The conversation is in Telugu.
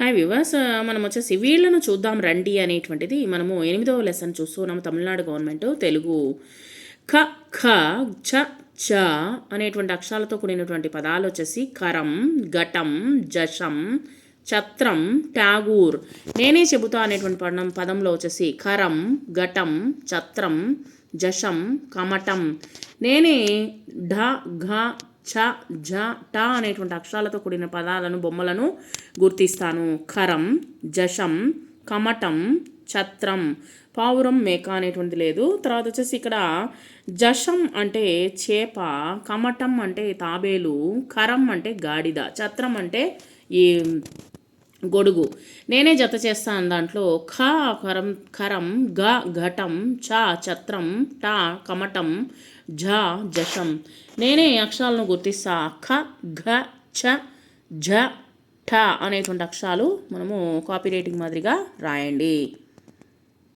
హాయ్ వివాస్ మనం వచ్చేసి వీళ్ళను చూద్దాం రండి అనేటువంటిది మనము ఎనిమిదవ లెసన్ చూస్తున్నాము తమిళనాడు గవర్నమెంట్ తెలుగు ఖ ఖ ఛ చ అనేటువంటి అక్షరాలతో కూడినటువంటి పదాలు వచ్చేసి కరం ఘటం జషం ఛత్రం టాగూర్ నేనే చెబుతా అనేటువంటి పదం పదంలో వచ్చేసి కరం ఘటం ఛత్రం జషం కమటం. నేనే ఢ ఘ ఛ జ ట అనేటువంటి అక్షరాలతో కూడిన పదాలను బొమ్మలను గుర్తిస్తాను. కరం జషం కమటం ఛత్రం పావురం మేక అనేటువంటిది లేదు. తర్వాత వచ్చేసి ఇక్కడ జషం అంటే చేప కమటం అంటే తాబేలు కరం అంటే గాడిద ఛత్రం అంటే ఈ గొడుగు. నేనే జత చేస్తాను దాంట్లో. ఖ కరం ఖరం గ ఘటం చ ఛత్రం ట కమటం ఝ జషం. నేనే అక్షరాలను గుర్తిస్తా. ఖ ఘ ఛ ఝ ఠ అనేటువంటి అక్షరాలు మనము కాపీ రైటింగ్ మాదిరిగా రాయండి.